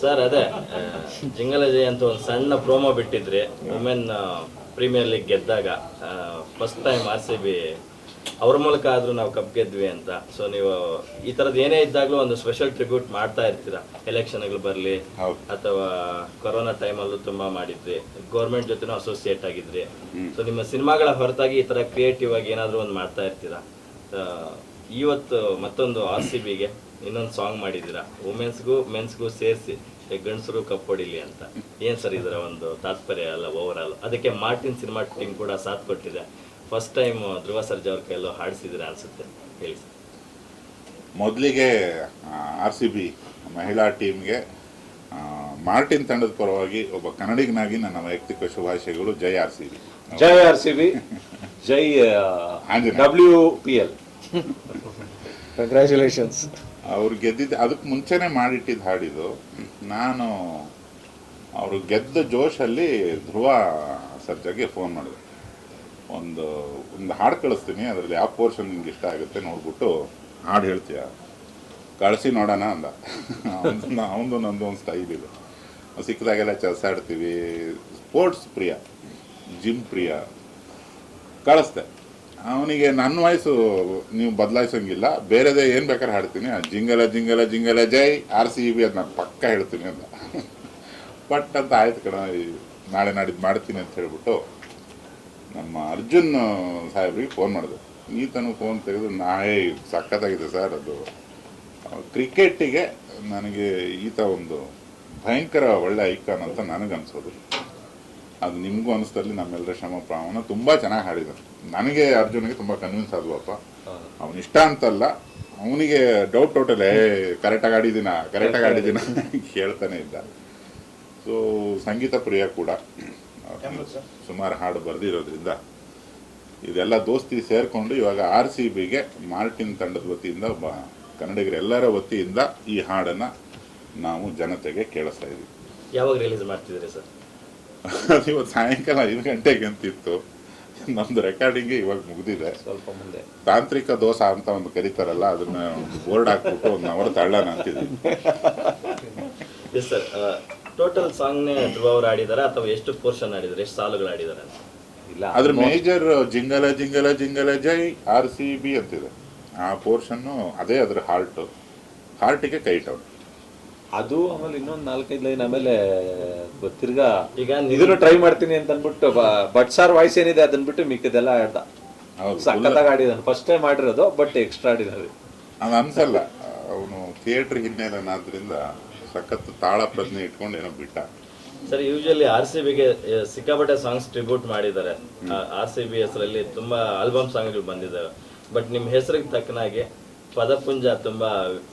Sir, ಅದೇ ಜಿಂಗಲ ಜಯ ಅಂತ ಒಂದು ಸಣ್ಣ ಪ್ರೋಮೋ ಬಿಟ್ಟಿದ್ರಿ ವುಮೆನ್ ಪ್ರೀಮಿಯರ್ ಲೀಗ್ ಗೆದ್ದಾಗ first time R C B ಅವ್ರ ಮೂಲಕ ಆದ್ರೂ ನಾವು ಕಪ್ ಗೆದ್ವಿ ಅಂತ. ಸೊ ನೀವು ಈ ತರದ್ ಏನೇ ಇದ್ದಾಗ್ಲೂ ಒಂದು ಸ್ಪೆಷಲ್ ಟ್ರಿಬ್ಯೂಟ್ ಮಾಡ್ತಾ ಇರ್ತೀರಾ? ಎಲೆಕ್ಷನ್ಗಳು ಬರಲಿ. ಅಥವಾ ಕೊರೋನಾ ಟೈಮಲ್ಲೂ ತುಂಬಾ ಮಾಡಿದ್ರಿ ಗೌರ್ಮೆಂಟ್ ಜೊತೆನೂ ಅಸೋಸಿಯೇಟ್ ಆಗಿದ್ರಿ. ಸೊ ನಿಮ್ಮ ಸಿನಿಮಾಗಳ ಹೊರತಾಗಿ ಈ ತರ ಕ್ರಿಯೇಟಿವ್ ಆಗಿ ಏನಾದ್ರೂ ಒಂದು ಮಾಡ್ತಾ ಇರ್ತೀರಾ? ಇವತ್ತು ಮತ್ತೊಂದು ಆರ್ ಸಿ ಬಿಗೆ ಇನ್ನೊಂದು ಸಾಂಗ್ ಮಾಡಿದ್ದೀರಾ? ವುಮೆನ್ಸ್ಗೂ ಮೆನ್ಸ್ಗೂ ಸೇರಿಸಿ ಗಂಡಸರು ಕಪ್ ಹೊಡಿಲಿ ಅಂತ. ಏನ್ ಸರ್ ಇದರ ಒಂದು ತಾತ್ಪರ್ಯ ಅಲ್ಲ ಓವರ್ ಆಲ್ ಅದಕ್ಕೆ ಮಾರ್ಟಿನ್ ಸಿನಿಮಾ ಟೀಮ್ ಕೂಡ ಸಾಥ್ ಕೊಟ್ಟಿದೆ. ಫಸ್ಟ್ ಟೈಮ್ ಧ್ರುವ ಸರ್ಜಾ ಅವ್ರ ಕೈಯಲ್ಲೂ ಹಾಡಿಸಿದ್ರೆ ಅನ್ಸುತ್ತೆ. ಹೇಳಿ ಸರ್ ಮೊದಲಿಗೆ ಆರ್ ಸಿ ಬಿ ಮಹಿಳಾ ಟೀಮ್ಗೆ ಮಾರ್ಟಿನ್ ತಂಡದ ಪರವಾಗಿ ಒಬ್ಬ ಕನ್ನಡಿಗನಾಗಿ ನನ್ನ ವೈಯಕ್ತಿಕ ಶುಭಾಶಯಗಳು. ಜೈ ಆರ್ ಸಿ ಬಿ ಜೈ ಆರ್ ಸಿ ಬಿ ಜೈ. ಡಬ್ಲ್ಯೂ ಪಿ ಎಲ್ ಕಂಗ್ರ್ಯಾಚುಲೇಷನ್ಸ್ ಅವ್ರು ಗೆದ್ದಿದ್ದು ಅದಕ್ಕೆ ಮುಂಚೆನೆ ಮಾಡಿಟ್ಟಿದ್ದು ಹಾಡಿದ್ದು ನಾನು ಅವರು ಗೆದ್ದ ಜೋಶಲ್ಲಿ ಧ್ರುವ ಸರ್ಜಾಗೆ ಫೋನ್ ಮಾಡಿದೆ. ಒಂದು ಒಂದು ಹಾಡು ಕಳಿಸ್ತೀನಿ, ಅದರಲ್ಲಿ ಯಾವ ಪೋರ್ಷನ್ ನಿಮ್ಗೆ ಇಷ್ಟ ಆಗುತ್ತೆ, ನೋಡ್ಬಿಟ್ಟು ಹಾಡು ಹೇಳ್ತೀಯ. ಕಳಿಸಿ ನೋಡೋಣ ಅಂದ. ಅವನ ಅವನದು ನಂದು ಒಂದು ಸ್ಟೈಲ್ ಇದೆ. ಸಿಕ್ಕಿದಾಗೆಲ್ಲ ಚೆಸ್ ಆಡ್ತೀವಿ. ಸ್ಪೋರ್ಟ್ಸ್ ಪ್ರಿಯ. ಜಿಮ್ ಪ್ರಿಯ. ಕಳಿಸ್ದೆ. ಅವನಿಗೆ ನನ್ನ ವಾಯ್ಸು ನೀವು ಬದಲಾಯಿಸೋಂಗಿಲ್ಲ. ಬೇರೆದೇ ಏನು ಬೇಕಾದ್ರೆ ಹಾಡ್ತೀನಿ. ಜಿಂಗಲ ಜಿಂಗಲ ಜಿಂಗಲ, ಜೈ, ಆರ್ ಸಿ ಬಿ ಅದು ನಾನು ಪಕ್ಕ ಹೇಳ್ತೀನಿ ಅಂತ ಬಟ್ ಅಂತ ಆಯ್ತು ಕಣ ನಾಳೆ ನಾಡಿದ್ದು ಮಾಡ್ತೀನಿ ಅಂತ ಹೇಳ್ಬಿಟ್ಟು ನಮ್ಮ ಅರ್ಜುನ್ ಸಾಹೇಬ್ರಿಗೆ ಫೋನ್ ಮಾಡಿದೆ. ಈತನು ಫೋನ್ ತೆಗೆದು ನಾಯೇ ಸಖತ್ತಾಗಿದೆ ಸರ್ ಅದು. ಕ್ರಿಕೆಟಿಗೆ ನನಗೆ ಈತ ಒಂದು ಭಯಂಕರ ಒಳ್ಳೆ ಐಕಾನ್ ಅಂತ ನನಗನ್ಸೋದು. ಅದು ನಿಮಗೂ ಅನಿಸ್ತಲ್ಲಿ ನಮ್ಮೆಲ್ಲರ ಶ್ರಮ ಪ್ರಮಾಣ ತುಂಬ ಚೆನ್ನಾಗಿ ಹಾಡಿದ ನನಗೆ ಅರ್ಜುನಿಗೆ ತುಂಬ ಕನ್ವಿನ್ಸ್ ಆದ್ವಪ್ಪ. ಅವನು ಇಷ್ಟ ಅಂತಲ್ಲ ಅವನಿಗೆ ಡೌಟ್ ಟೋಟಲ್ ಏ ಕರೆಕ್ಟಾಗಿ ಆಡಿದ್ದೀನ ಕರೆಕ್ಟಾಗಿ ಆಡಿದ್ದೀನ ಹೇಳ್ತಾನೆ ಇದ್ದ. ಸೊ ಸಂಗೀತ ಪ್ರಿಯ ಕೂಡ. ಸುಮಾರು ಹಾಡು ಬರೆದಿರೋದ್ರಿಂದ ಇದೆಲ್ಲ ದೋಸ್ತಿ ಸೇರಿಕೊಂಡು ಇವಾಗ ಆರ್ ಸಿ ಬಿಗೆ ಮಾರ್ಟಿನ್ ತಂಡದ ವತಿಯಿಂದ ಒಬ್ಬ ಕನ್ನಡಿಗರೆಲ್ಲರ ವತಿಯಿಂದ ಈ ಹಾಡನ್ನು ನಾವು ಜನತೆಗೆ ಕೇಳಿಸ್ತಾ ಇದ್ದೀವಿ ಯಾವಾಗ ರಿಲೀಸ್ ಮಾಡ್ತಿದ್ದೀರಿ ಸರ್? ಅದು ಇವತ್ತು ಸಾಯಂಕಾಲ ಐದು ಗಂಟೆಗೆ ಅಂತಿತ್ತು ನಮ್ದು ರೆಕಾರ್ಡಿಂಗ್ ಇವಾಗ ಮುಗಿದಿದೆ. ಸ್ವಲ್ಪ ಮುಂದೆ. ತಾಂತ್ರಿಕ ದೋಷ ಅಂತ ಒಂದು ಕರೀತಾರಲ್ಲ ಅದನ್ನ ಬೋರ್ಡ್ ಹಾಕ್ಬಿಟ್ಟು ಒಂದು ಅವರ ತಳ್ಳೋಣ ಎಸ್ ಸರ್ ಟೋಟಲ್ ಸಾಂಗ್ನೇ ಧ್ರುವ ಅವ್ರು ಆಡಿದಾರೆ ಅಥವಾ ಎಷ್ಟು ಪೋರ್ಷನ್ ಆಡಿದಾರೆ ಎಷ್ಟು ಸಾಲುಗಳು ಆಡಿದಾರೆ ಅಂತ? ಇಲ್ಲ ಅದ್ರ ಮೇಜರ್ ಜಿಂಗಲ ಜಿಂಗಲ ಜಿಂಗಲ ಜೈ ಆರ್ ಸಿ ಬಿ ಅಂತಿದೆ. ಆ ಪೋರ್ಷನ್ನು ಅದೇ ಅದ್ರ ಹಾರ್ಟ್ ಹಾರ್ಟಿಗೆ ಕೈ ಟೌನ್ ಅದು ಆಮೇಲೆ ಇನ್ನೊಂದ್ ನಾಲ್ಕೈದು ಲೈನ್ ಆಮೇಲೆ ಗೊತ್ತಿರ್ಗಾ ಈಗ ಇದನ್ನು ಟ್ರೈ ಮಾಡ್ತೀನಿ ಅಂತ ಅನ್ಬಿಟ್ಟು ಬಟ್ ಸಾರ್ ವಾಯ್ಸ್ ಏನಿದೆ ಅದನ್ನ ಬಿಟ್ಟು ಮಿಕ್ಕಿದೆಲ್ಲ ಆಡ್ದ. ಹೌದು ಸಖತ್ತಾಗಿ ಆಡಿದಾನೆ ಫಸ್ಟ್ ಟೈಮ್ ಮಾಡಿರೋದು ಬಟ್ ಎಕ್ಸ್ಟ್ರಾ ಆಡಿದ್ರಿ ಅದು ಅನ್ಸಲ್ಲ ಅವನು ಥಿಯೇಟರ್ ಹಿನ್ನೆಲೆನಾದ್ರಿಂದ ಸಖತ್ ತಾಳ ಪ್ರಜ್ಞೆ ಇಟ್ಕೊಂಡು ಏನೋ ಬಿಟ್ಟ. ಸರ್ ಯೂಶಲಿ ಆರ್ ಸಿ ಬಿಗೆ ಸಿಕ್ಕಾಪಟ್ಟೆ ಸಾಂಗ್ಸ್ ಟ್ರಿಬ್ಯೂಟ್ ಮಾಡಿದ್ದಾರೆ. ಆರ್ ಸಿ ಬಿ ಹೆಸರಲ್ಲಿ ತುಂಬಾ ಆಲ್ಬಮ್ ಸಾಂಗ್ಗಳು ಬಂದಿದ್ದಾವೆ. ಬಟ್ ನಿಮ್ಮ ಹೆಸರಿಗೆ ತಕ್ಕನಾಗಿ ಪದಪುಂಜ ತುಂಬಾ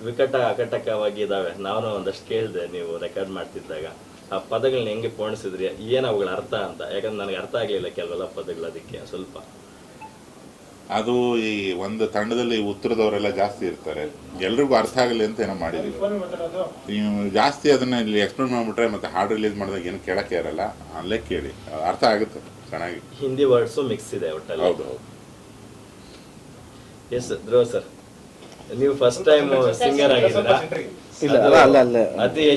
ವಿಕಟ ಅಕಟಕವಾಗಿ ಇದಾವೆ. ನಾನು ಒಂದಷ್ಟು ಕೇಳಿದೆ ನೀವು ರೆಕಾರ್ಡ್ ಮಾಡ್ತಿದ್ದಾಗ. ಆ ಪದಗಳನ್ನ ಹೆಂಗೆ ಪೋಣಿಸಿದ್ರಿ? ಏನ್ ಅವುಗಳ ಅರ್ಥ ಅಂತ? ಯಾಕಂದ್ರೆ ನನಗೆ ಅರ್ಥ ಆಗಲಿಲ್ಲ ಕೆಲವೆಲ್ಲ ಪದಗಳು ಅದಕ್ಕೆ ಸ್ವಲ್ಪ. ಅದು ಈ ಒಂದು ತಂಡದಲ್ಲಿ ಉತ್ತರದವರೆಲ್ಲ ಜಾಸ್ತಿ ಇರ್ತಾರೆ. ಎಲ್ರಿಗೂ ಅರ್ಥ ಆಗಲಿ ಅಂತ ಏನೋ ಮಾಡಿದ್ವಿ. ನೀವು ಜಾಸ್ತಿ ಅದನ್ನ ಇಲ್ಲಿ ಎಕ್ಸ್ಪ್ಲೇನ್ ಮಾಡ್ಬಿಟ್ರೆ ಮತ್ತೆ ಹಾಡು ರಿಲೀಸ್ ಮಾಡಿದಾಗ ಏನು ಕೇಳಕ್ಕೆ ಇರಲ್ಲ. ಅಲ್ಲೇ ಕೇಳಿ. ಅರ್ಥ ಆಗುತ್ತೆ ಚೆನ್ನಾಗಿ. ಹಿಂದಿ ವರ್ಡ್ಸು ಮಿಕ್ಸ್ ಇದೆ ಒಟ್ಟಲ್ಲಿ ಹೌದು ಹೌದು. Yes Dhruva sir. ನೀವು ಫಸ್ಟ್ ಟೈಮ್ ಸಿಂಗರ್ ಆಗಿದ್ದೀರಾ? ಇಲ್ಲ ಅಲ್ಲ ಅಲ್ಲ ಅಲ್ಲ. ಅತಿ